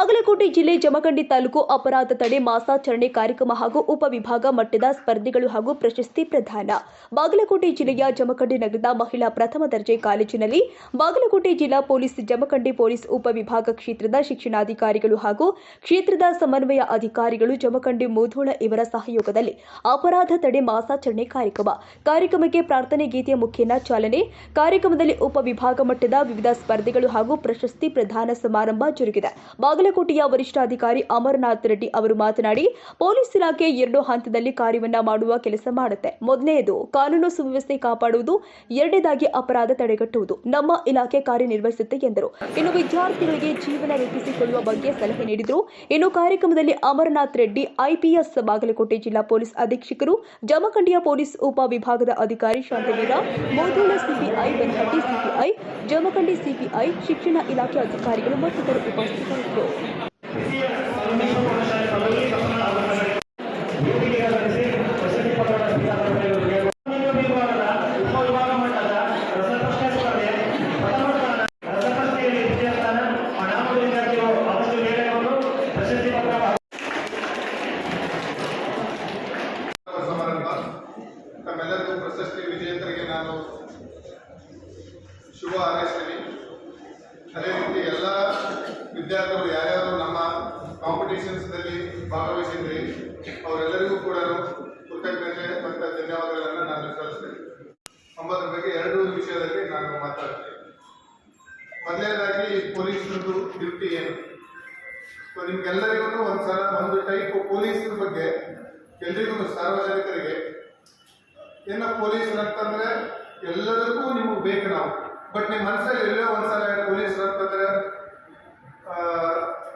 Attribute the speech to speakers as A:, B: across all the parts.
A: ಯಾವಾಗಲೂ ಬಾಗಲಕೋಟೆ ಜಿಲ್ಲೆ ಜಮಖಂಡಿ ತಾಲೂಕು ಅಪರಾಧ ತಡೆ ಮಾಸಾಚರಣೆ ಕಾರ್ಯಕ್ರಮ ಹಾಗೂ ಉಪವಿಭಾಗ ಮಟ್ಟದ ಸ್ಪರ್ಧೆಗಳು ಹಾಗೂ ಪ್ರಶಸ್ತಿ ಪ್ರದಾನ. ಬಾಗಲಕೋಟೆ ಜಿಲ್ಲೆಯ ಜಮಖಂಡಿ ನಗರದ ಮಹಿಳಾ ಪ್ರಥಮ ದರ್ಜೆ ಕಾಲೇಜಿನಲ್ಲಿ ಬಾಗಲಕೋಟೆ ಜಿಲ್ಲಾ ಪೊಲೀಸ್ ಜಮಖಂಡಿ ಪೊಲೀಸ್ ಉಪವಿಭಾಗ ಕ್ಷೇತ್ರದ ಶಿಕ್ಷಣಾಧಿಕಾರಿಗಳು ಹಾಗೂ ಕ್ಷೇತ್ರದ ಸಮನ್ವಯ ಅಧಿಕಾರಿಗಳು ಜಮಖಂಡಿ ಮೋಧೋಳ ಇವರ ಸಹಯೋಗದಲ್ಲಿ ಅಪರಾಧ ತಡೆ ಮಾಸಾಚರಣೆ ಕಾರ್ಯಕ್ರಮ. ಕಾರ್ಯಕ್ರಮಕ್ಕೆ ಪ್ರಾರ್ಥನೆ ಗೀತೆಯ ಮುಖೇನ ಚಾಲನೆ, ಕಾರ್ಯಕ್ರಮದಲ್ಲಿ ಉಪವಿಭಾಗ ಮಟ್ಟದ ವಿವಿಧ ಸ್ಪರ್ಧೆಗಳು ಹಾಗೂ ಪ್ರಶಸ್ತಿ ಪ್ರದಾನ ಸಮಾರಂಭ ಜರುಗಿದೆ. ಬಾಗಲಕೋಟೆಯ ವರಿಷ್ಠಾಧಿಕಾರಿ ಅಮರನಾಥ್ ರೆಡ್ಡಿ ಅವರು ಮಾತನಾಡಿ, ಪೊಲೀಸ್ ಇಲಾಖೆ ಎರಡು ಹಂತದಲ್ಲಿ ಕಾರ್ಯವನ್ನ ಮಾಡುವ ಕೆಲಸ ಮಾಡುತ್ತೆ. ಮೊದಲನೆಯದು ಕಾನೂನು ಸುವ್ಯವಸ್ಥೆ ಕಾಪಾಡುವುದು, ಎರಡನೇದಾಗಿ ಅಪರಾಧ ತಡೆಗಟ್ಟುವುದು. ನಮ್ಮ ಇಲಾಖೆ ಕಾರ್ಯನಿರ್ವಹಿಸುತ್ತೆ ಎಂದರು. ಇನ್ನು ವಿದ್ಯಾರ್ಥಿಗಳಿಗೆ ಜೀವನ ರೂಪಿಸಿಕೊಳ್ಳುವ ಬಗ್ಗೆ ಸಲಹೆ ನೀಡಿದರು. ಇನ್ನು ಕಾರ್ಯಕ್ರಮದಲ್ಲಿ ಅಮರನಾಥ್ ರೆಡ್ಡಿ, ಐಪಿಎಸ್ ಬಾಗಲಕೋಟೆ ಜಿಲ್ಲಾ ಪೊಲೀಸ್ ಅಧೀಕ್ಷಕರು, ಜಮಖಂಡಿಯ ಪೊಲೀಸ್ ಉಪ ವಿಭಾಗದ ಅಧಿಕಾರಿ Shantaveera Modoola CPI Benahatti CPI Jamkhandi CPI ಶಿಕ್ಷಣ ಇಲಾಖೆ ಅಧಿಕಾರಿಗಳು ಮತ್ತಿತರರು ಉಪಸ್ಥಿತರಿದ್ದರು.
B: ಪ್ರಶಸ್ತಿ ವಿಜೇತರಿಗೆ ನಾನು ಶುಭ ಹಾರೈಸ್ತೀನಿ. ಅದೇ ರೀತಿ ಎಲ್ಲ ವಿದ್ಯಾರ್ಥಿಗಳು ಯಾರ್ಯಾರು ಕಾಂಪಿಟೇಷನ್ಸ್ನಲ್ಲಿ ಭಾಗವಹಿಸಿದ್ರಿ. ಅವರೆಲ್ಲರಿಗೂ ಕೂಡ ಕೃತಜ್ಞತೆ ಮತ್ತು ಧನ್ಯವಾದಗಳನ್ನು ನಾನು ಸಲ್ಲಿಸ್ತೇನೆ. ಅಂಬದ್ರ ಬಗ್ಗೆ ಎರಡು ವಿಷಯದಲ್ಲಿ ನಾನು ಮಾತಾಡ್ತೇನೆ. ಮೊದಲನೇದಾಗಿ ಪೊಲೀಸರದ್ದು ಡ್ಯೂಟಿ ಏನು? ಸೊ ನಿಮ್ಗೆಲ್ಲರಿಗೂ ಒಂದ್ಸಲ ಒಂದು ಟೈಪ್ ಪೊಲೀಸರ ಬಗ್ಗೆ ಎಲ್ರಿಗೂ ಸಾರ್ವಜನಿಕರಿಗೆ ಏನ ಪೊಲೀಸರು ಅಂತಂದ್ರೆ ಎಲ್ಲದಕ್ಕೂ ನಿಮಗೆ ಬೇಕು ನಾವು. ಬಟ್ ನಿಮ್ಮ ಮನಸ್ಸಲ್ಲಿ ಎಲ್ಲೋ ಒಂದ್ಸಲ ಪೊಲೀಸರು ಅಂತಂದ್ರೆ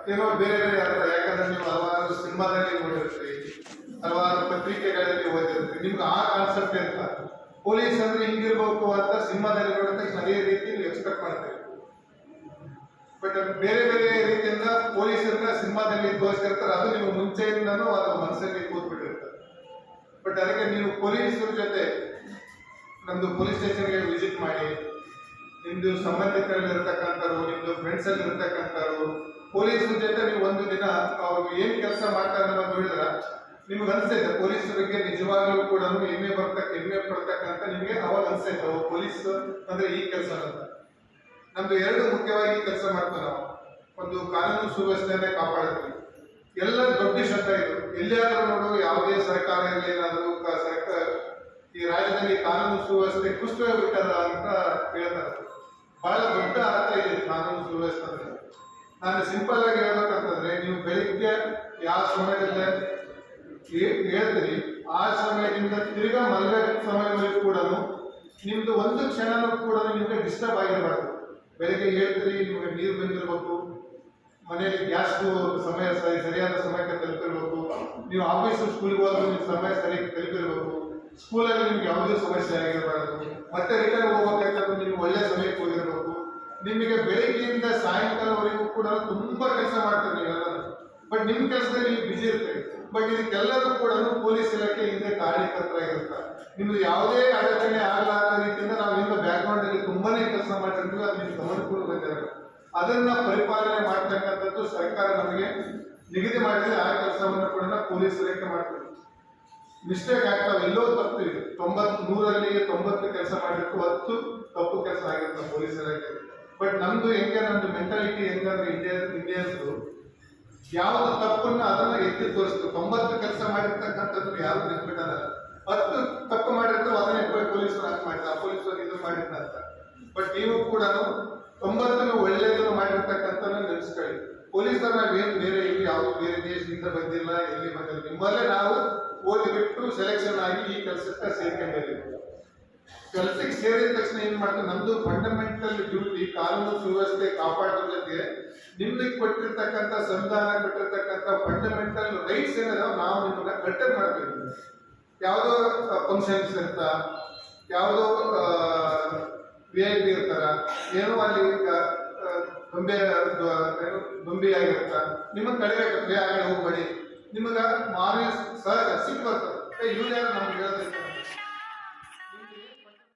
B: ಏನೋ ಬೇರೆ ಬೇರೆ ಅರ್ಥ ಯಾಕಂದ್ರೆ ನೀವು ಹಲವಾರು ಸಿನಿಮಾದಲ್ಲಿ ನೋಡಿರ್ತೀರಿ ಹಲವಾರು ಪತ್ರಿಕೆಗಳಲ್ಲಿ ಓದಿರ್ತೀರಿ. ನಿಮ್ಗೆ ಆ ಕಾನ್ಸೆಪ್ಟ್ ಅಂತ ಪೊಲೀಸ್ ಅಂದ್ರೆ ಹಿಂಗಿರ್ಬೇಕು ಅಂತ ಸಿನಿಮಾದಲ್ಲಿ ನೋಡಿದ್ರೆ ಅದೇ ರೀತಿ ನೀವು ಎಕ್ಸ್ಪೆಕ್ಟ್ ಮಾಡ್ತೀವಿ ಬಟ್ ಬೇರೆ ಬೇರೆ ರೀತಿಯಿಂದ ಪೊಲೀಸರನ್ನ ಸಿನಿಮಾದಲ್ಲಿ ತೋರಿಸಿರ್ತಾರೆ ಅದು ನೀವು ಮುಂಚೆಯಿಂದನೂ ಅದು ಮನಸ್ಸಲ್ಲಿ ಕೂತ್ಬಿಟ್ಟಿರ್ತಾರೆ ಬಟ್ ಅದಕ್ಕೆ ನೀವು ಪೊಲೀಸರ ಜೊತೆ ನಮ್ದು ಪೊಲೀಸ್ ಸ್ಟೇಷನ್ಗೆ ವಿಸಿಟ್ ಮಾಡಿ, ನಿಮ್ದು ಸಂಬಂಧಿಕರಲ್ಲಿ ಇರ್ತಕ್ಕಂಥವ್ರು ನಿಮ್ದು ಫ್ರೆಂಡ್ಸ್ ಅಲ್ಲಿ ಇರ್ತಕ್ಕಂಥವ್ರು ಪೊಲೀಸರ ಜೊತೆ ನೀವು ಒಂದು ದಿನ ಅವ್ರು ಏನ್ ಕೆಲಸ ಮಾಡ್ತಾರೆ ಅನ್ನೋದು ಹೇಳಿದ್ರ, ನಿಮ್ಗೆ ಅನ್ಸೈತೆ ಪೊಲೀಸ್ ಬಗ್ಗೆ ನಿಜವಾಗ್ಲೂ ಕೂಡ ಹೆಮ್ಮೆ ಬರ್ತಕ್ಕ ಹೆಮ್ಮೆ ಪಡ್ತಕ್ಕಂತ ನಿಮಗೆ ಅವಾಗ ಅನ್ಸೈತೆ ಅವ್ರು ಪೊಲೀಸ್ ಅಂದ್ರೆ ಈ ಕೆಲಸ ಅಂತ. ನಮ್ದು ಎರಡು ಮುಖ್ಯವಾಗಿ ಕೆಲಸ ಮಾಡ್ತಾರೆ ನಾವು. ಒಂದು ಕಾನೂನು ಸುವ್ಯವಸ್ಥೆಯನ್ನೇ ಕಾಪಾಡ್ತೀವಿ ಎಲ್ಲ ದೊಡ್ಡ ಶಬ್ದ ಇದು. ಎಲ್ಲಿಯಾದ್ರೂ ನೋಡು, ಯಾವುದೇ ಸರ್ಕಾರ ಇರಲಿ ಏನಾದರೂ ಸರ್ಕಾರ ಈ ರಾಜ್ಯದಲ್ಲಿ ಕಾನೂನು ಸುವ್ಯವಸ್ಥೆ ಬಿಟ್ಟದ ಅಂತ ಹೇಳ್ತಾರೆ. ಬಹಳ ದೊಡ್ಡ ಅರ್ಥ ಇದೆ ಕಾನೂನು ಸುವ್ಯವಸ್ಥೆ ನಾನು ಸಿಂಪಲ್ ಆಗಿ ಹೇಳ್ಬೇಕಂತಂದ್ರೆ, ನೀವು ಬೆಳಿಗ್ಗೆ ಯಾವ ಸಮಯದಲ್ಲಿ ಹೇಳ್ತೀರಿ, ಆ ಸಮಯದಿಂದ ತಿರ್ಗಾ ಮಲ್ಗ ಸಮಯದಲ್ಲಿ ಕೂಡ ನಿಮ್ದು ಒಂದು ಕ್ಷಣನೂ ಕೂಡ ನಿಮಗೆ ಡಿಸ್ಟರ್ಬ್ ಆಗಿರಬಾರ್ದು. ಬೆಳಿಗ್ಗೆ ಹೇಳ್ತೀರಿ, ನಿಮಗೆ ನೀರು ಬಂದಿರಬೇಕು, ಮನೆಯಲ್ಲಿ ಗ್ಯಾಸ್ ಸಮಯ ಸರಿ, ಸರಿಯಾದ ಸಮಯಕ್ಕೆ ತಲುಪಿರ್ಬೇಕು. ನೀವು ಆಫೀಸ್ ಸ್ಕೂಲ್ಗೆ ಹೋದ್ರೆ ನಿಮ್ಗೆ ಸಮಯ ಸರಿಯಾಗಿ ತಲುಪಿರ್ಬೇಕು. ಸ್ಕೂಲಲ್ಲಿ ನಿಮ್ಗೆ ಯಾವುದೇ ಸಮಸ್ಯೆ ಆಗಿರಬಾರ್ದು. ಮತ್ತೆ ರಿಟರ್ನ್ ಹೋಗ್ಬೇಕಾದ್ರೆ ನೀವು ಒಳ್ಳೆ ಸಮಯಕ್ಕೆ ಹೋಗಿರ್ಬೇಕು. ನಿಮಗೆ ಬೆಳಿಗ್ಗೆಯಿಂದ ಸಾಯಂಕಾಲವರೆಗೂ ಕೂಡ ತುಂಬಾ ಕೆಲಸ ಮಾಡ್ತೀರಿ ಎಲ್ಲರೂ ಬಟ್ ನಿಮ್ ಕೆಲಸದಲ್ಲಿ ಬಿಜಿ ಇರ್ತೇವೆ ಬಟ್ ಇದಕ್ಕೆಲ್ಲರೂ ಕೂಡ ಪೊಲೀಸ್ ಇಲಾಖೆ ಹಿಂದೆ ಇರುತ್ತೆ ನಿಮ್ದು ಯಾವುದೇ ಅಡಚಣೆ ಆಗಲಾರದ ರೀತಿಯಿಂದ ನಾವು ಹಿಂದೆ ಬ್ಯಾಕ್ಗ್ರೌಂಡ್ ಅಲ್ಲಿ ತುಂಬಾನೇ ಕೆಲಸ ಮಾಡಿರ್ತೀವಿ ಅದು ನಿಮ್ಗೆ ಗಮನ ಕೂಡ ಬಂದಿರಲ್ಲ ಅದನ್ನ ಪರಿಪಾಲನೆ ಮಾಡ್ತಕ್ಕಂಥದ್ದು ಸರ್ಕಾರ ನಮಗೆ ನಿಗದಿ ಮಾಡಿದ್ರೆ ಆ ಕೆಲಸವನ್ನು ಕೂಡ ಪೊಲೀಸ್ ಇಲಾಖೆ ಮಾಡ್ತೀವಿ. ಮಿಸ್ಟೇಕ್ ಆಗ್ತಾವೆ ಎಲ್ಲೋ ತಪ್ಪು ಇದೆ ತೊಂಬತ್ ನೂರಲ್ಲಿ ತೊಂಬತ್ತು ಕೆಲಸ ಮಾಡಿರ್ತು ಹತ್ತು ತಪ್ಪು ಕೆಲಸ ಆಗಿರುತ್ತೆ ಪೊಲೀಸ್ ಇಲಾಖೆ ಬಟ್ ನಮ್ದು ಹೆಂಗೆ, ನಮ್ದು ಮೆಂಟಾಲಿಟಿ ಹೆಂಗಂದ್ರೆ ಇಂಡಿಯಾ ಇಂಡಿಯನ್ಸು ಯಾವ್ದು ತಪ್ಪನ್ನ ಅದನ್ನ ಎತ್ತಿ ತೋರಿಸ್ತು. ತೊಂಬತ್ತು ಕೆಲಸ ಮಾಡಿರ್ತಕ್ಕಂಥದ್ದು ಯಾರು ನೆನ್ಪಿಟ್ಟಲ್ಲ ಹತ್ತು ತಪ್ಪು ಮಾಡಿರ್ತಾವ ಅದನ್ನ ಪೊಲೀಸರು ಹಾಕಿ ಮಾಡ್ತಾರೆ ಪೊಲೀಸರು ಇದು ಮಾಡಿರ್ತ ಅಂತ. ಬಟ್ ನೀವು ಕೂಡ ತೊಂಬತ್ತನ್ನು ಒಳ್ಳೆಯದನ್ನು ಮಾಡಿರ್ತಕ್ಕಂಥ ನೆನೆಸ್ಕೊಳ್ಳಿ. ಪೊಲೀಸರು ನಾವೇನು ಬೇರೆ ಇಲ್ಲಿ ಯಾವುದು ಬೇರೆ ದೇಶದಿಂದ ಬಂದಿಲ್ಲ, ಎಲ್ಲಿ ಬಂದಿಲ್ಲ. ನಿಮ್ಮಲ್ಲೇ ನಾವು ಓದಿ ಬಿಟ್ಟು ಸೆಲೆಕ್ಷನ್ ಆಗಿ ಈ ಕೆಲಸಕ್ಕೆ ಸೇರ್ಕೊಂಡಿದ್ದೀವಿ. ಕೆಲಸಕ್ಕೆ ಸೇರಿದ ತಕ್ಷಣ ಏನ್ ಮಾಡ್ತಾರೆ, ನಮ್ದು ಫಂಡಮೆಂಟಲ್ ಡ್ಯೂಟಿ ಕಾನೂನು ಸುವ್ಯವಸ್ಥೆ ಕಾಪಾಡೋದ್ರ ಜೊತೆಗೆ ನಿಮ್ಗೆ ಕೊಟ್ಟಿರ್ತಕ್ಕಂಥ ಸಂವಿಧಾನ, ಕೊಟ್ಟಿರ್ತಕ್ಕಂಥ ಫಂಡಮೆಂಟಲ್ ರೈಟ್ಸ್ ಏನಿದಾವ, ನಾವು ನಿಮ್ಮನ್ನ ಕಟ್ಟರ್ ಮಾಡ್ತೀವಿ ಯಾವುದೋ ಫಂಕ್ಷನ್ಸ್ ಅಂತ ಯಾವುದೋ ವಿ ಇರ್ತಾರ, ಏನೋ ಅಲ್ಲಿ ಬೊಂಬೆ ಬೊಂಬೆ ಗೊಂಬೆ ನಿಮ್ಮ ಆಗಿರ್ತ ನಿಮ್ಮನ್ನ ತಡೆಗಟ್ಟೆ ಆಗಲೇ ಹೋಗ್ಬೇಡಿ. ನಿಮಗ ಮಾನ್ಯ ಸಹ ಸಿಕ್ಕ ಬರ್ತದೆ. ಇವ್ರು ಯಾರು ನಮ್ಗೆ ಹೇಳ್ತಾರೆ